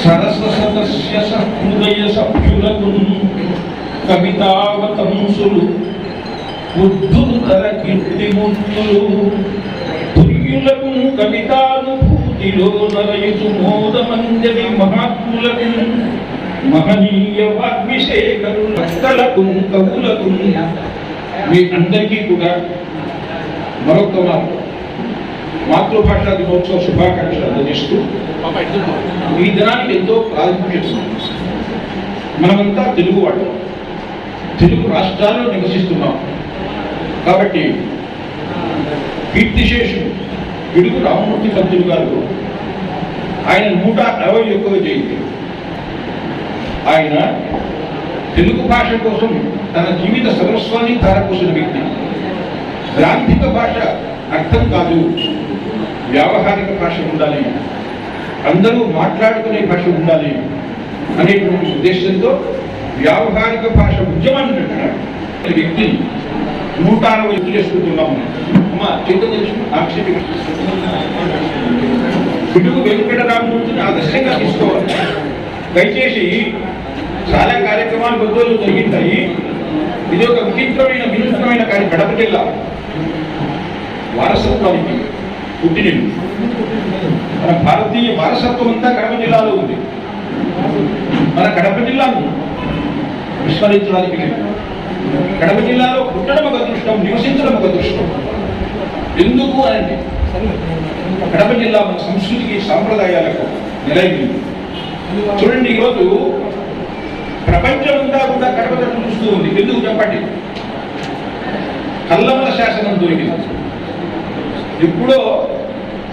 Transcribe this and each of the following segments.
సరస సదస్య సభ్యులకు కవితావతంసులు ఉద్ధుతర కీర్తిమూర్తులు తుర్యులకు కవితానుభూతిలో నరయుతు మోదమంజలి మహాత్ములకు మహనీయ వాగ్విశేఖరు భక్తలకు కవులకు. మీ అందరికీ కూడా మరొక మారు మాతృభాషా దినోత్సవ శుభాకాంక్షలు అందజేస్తూ ఈ దినానికి ఎంతో ప్రాధాన్యత మనమంతా తెలుగు వాళ్ళు. తెలుగు రాష్ట్రాల్లో నివసిస్తున్నాం. కాబట్టి కీర్తిశేషుడు పిడుగు రామమూర్తి పంతులు గారు ఆయన నూట అరవై ఒక్కవ జయంతి. ఆయన తెలుగు భాష కోసం తన జీవిత సర్వస్వాన్ని తారపోసిన వ్యక్తి. గ్రాంధిక భాష అర్థం కాదు. వ్యావహారిక భాష ఉండాలి. అందరూ మాట్లాడుకునే భాష ఉండాలి అనేటువంటి ఉద్దేశంతో వ్యావహారిక భాష ఉద్యమాన్ని పెట్టినాడు వ్యక్తి వ్యక్తిని నూట అరవై ఎత్తు చేసుకుంటున్నాము. అమ్మా చైతన్య ఆక్షేపి పిడుగు వెంకటరామమూర్తిని ఆదర్శంగా తీసుకోవాలి. దయచేసి చాలా కార్యక్రమాలు కొద్ది రోజులు జరిగింటాయి. ఇది ఒక విచిత్రమైన వినూత్నమైన కానీ కడప జిల్లా వారసత్వానికి పుట్టినిల్లు మన భారతీయ వారసత్వం అంతా కడప జిల్లాలో ఉంది. మన కడప జిల్లాను విస్మరించడానికి కడప జిల్లాలో పుట్టడం ఒక దృష్టం నివసించడం ఒక దృష్టం ఎందుకు అనండి కడప జిల్లా మన సంస్కృతికి సాంప్రదాయాలకు నిలైంది చూడండి ఈరోజు ప్రపంచమంతా కూడా కడప చూస్తూ ఉంది. ఎందుకు చెప్పండి? కల్లమల శాసనం దొరికింది. ఎప్పుడో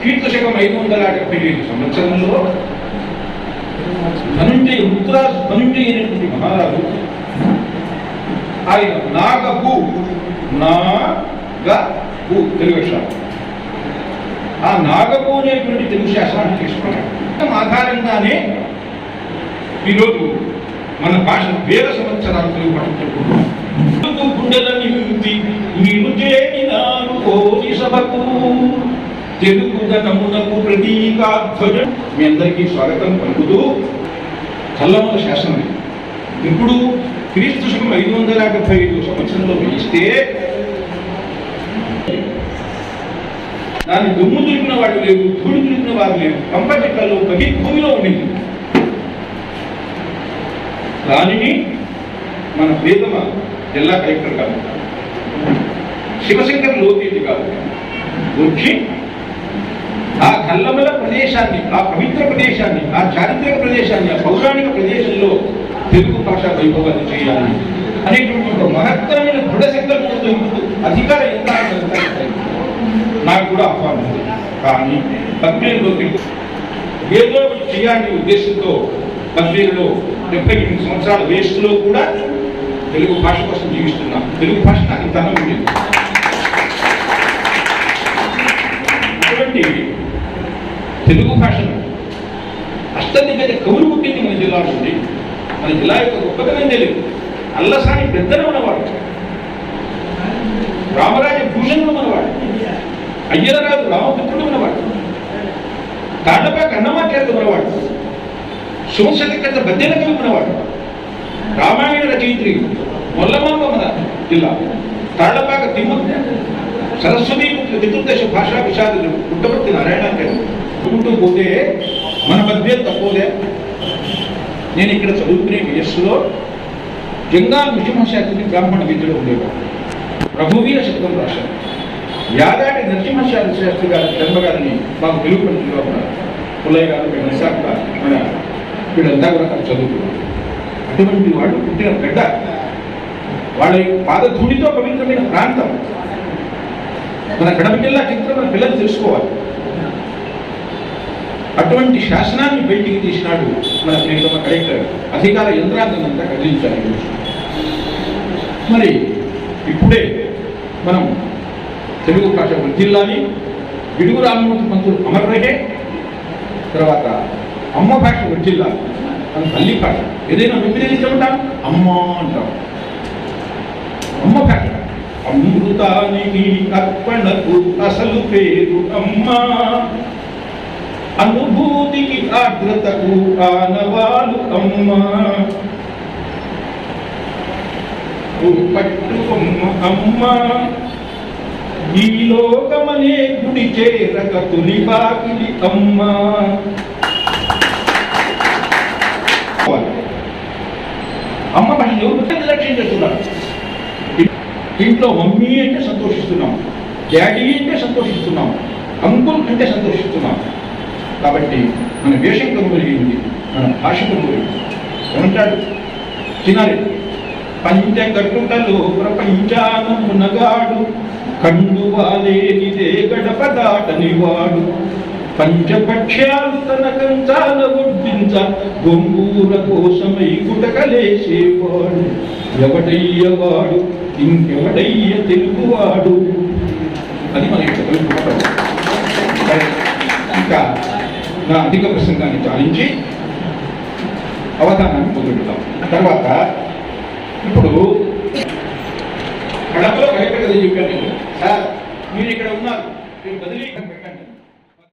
కీర్తశకం ఐదు వందల డెబ్బై ఐదు సంవత్సరంలో ధనుంజయ రుద్రాజు ధనుంజయ అనేటువంటి మహారాజు ఆయన నాగపు నాగపు తెలుగు అక్షరం ఆ నాగపు అనేటువంటి తెలుగు శాస్త్రాన్ని తీసుకున్నాడు. ఆధారంగానే ఈరోజు మన భాష వేల సంవత్సరాలు తెలుగు పట్టుకుంటున్నాం గుండెలన్నీ గుండెల సభకు తెలుగు గణమునకు ప్రతీకాధ్వజం. మీ అందరికీ స్వాగతం పలుకుతూ కల్లమల శాసనం ఇప్పుడు క్రీస్తు శకం ఐదు వందల డెబ్బై ఐదు సంవత్సరంలో వేయిస్తే దాన్ని దుమ్ము దులిపిన వాడు లేవు ధూళి దులిపిన వారు లేవు కంప చెక్కల్లో కవి భూమిలో ఉండింది. దానిని మన వేదమ జిల్లా కలెక్టర్ గారు. శివశంకర్ లోకేటి గారు. వచ్చి ఆ కల్లమల ప్రదేశాన్ని ఆ పవిత్ర ప్రదేశాన్ని ఆ చారిత్రక ప్రదేశాన్ని ఆ పౌరాణిక ప్రదేశంలో తెలుగు భాష వైభవాన్ని చేయాలి. అనేటువంటి ఒక మహత్తరమైన దృఢ సంకల్పంతో అధికార యంత్రాంగం నాకు కూడా ఆహ్వానం కానీ పద్మేరులో ఏదో చేయాలనే ఉద్దేశంతో పద్మేలులో డెబ్బై ఎనిమిది సంవత్సరాల వయస్సులో కూడా తెలుగు భాష కోసం జీవిస్తున్నాను. తెలుగు భాష నాకు ఇంత తెలుగు భాషను అష్టదిగ్గజ కవులు పుట్టింది మన జిల్లా నుండి మన జిల్లా యొక్క గొప్పతనం తెలియదు అల్లసాని పెద్దలు మనవాడు రామరాజ భూషణుడు మనవాడు అయ్యలరాజు రామపుత్రుడు మనవాడు తాండపాక అన్నమాచార్యుడు మనవాడు సోమశతకర్త బద్దెల కవి మనవాడు రామాయణ రచయిత్రి మొల్లమాంబ మన జిల్లా తాళ్లపాక తిమ్మక్క సరస్వతి చతుర్దశ భాషా విషాదులు పుట్టపర్తి చదువుకుంటూ పోతే మన మధ్య తక్కువలే నేను ఇక్కడ చదువుకునే వయస్సులో జంగా నృసింహశాస్త్రి బ్రాహ్మణ విద్యలో ఉండేవాడు ప్రభువీర శతకం రాశారు యాదాటి నరసింహశాస్త్రి శాస్త్రి గారి జన్మగారిని మాకు తెలుగు పండితులుగా ఉన్నారు. పుల్లయ్య గారు ఇక్కడ నిశాఖ మన వీళ్ళంతా కూడా చదువుకున్నారు. అటువంటి వాడు పుట్టిన బిడ్డ వాళ్ళ పాదధూడితో పవిత్రమైన ప్రాంతం. మన కడప జిల్లా చరిత్ర మన పిల్లలు తెలుసుకోవాలి. అటువంటి శాసనాన్ని బయటికి తీసినాడు మన ప్రియతమ కలెక్టర్. అధికార యంత్రాంగం అంతా కదిలించాలి మరి ఇప్పుడే మనం తెలుగు భాష వృద్ధిల్లాని విడుగు రామమూర్తి పంతులు అమర్రహే తర్వాత అమ్మ భాష వృద్ధిల్లాలి మన తల్లి భాష. ఏదైనా విపరీతం అమ్మ అంటాం. అమ్మ భాష. అమృతానికి అర్పణకు అసలు పేరు అమ్మ. అనుభూతికి ఆగ్రతకు ఆనవాలు అమ్మా. ఓ అమ్మా. ఈ లోకమనే గుడి చేరక తొలి బాకిలి అమ్మా. అమ్మ మన ఎవరు నిర్లక్ష్యం చేస్తున్నారు? ఇంట్లో మమ్మీ అంటే సంతోషిస్తున్నాం డాడీ అంటే సంతోషిస్తున్నాం అంకుల్ అంటే సంతోషిస్తున్నాం. కాబట్టి మన వేషం కనుగొలిగింది మన భాష కనుగొలిగింది ఏమంటాడు? తినాలి. పంచ కట్టుటలో ప్రపంచానమునగాడు కండువాలేనిదే గడప దాటని వాడు పంచపక్ష్యాలు తన కంచాల ఒడ్డించ గొంగూర కోసమై గుటకలేసేవాడు. ఎవడయ్యవాడు? ఇంకెవడయ్య తెలుగువాడు? అది మన యొక్క తెలుగు ఇంకా నా అధిక ప్రసంగాన్ని చాలించి అవధానాన్ని మొదలుపెడతాం తర్వాత ఇప్పుడు కడపలో కలెక్టర్ చెప్పాను సార్ మీరు ఇక్కడ ఉన్నారు. మీరు బదిలీ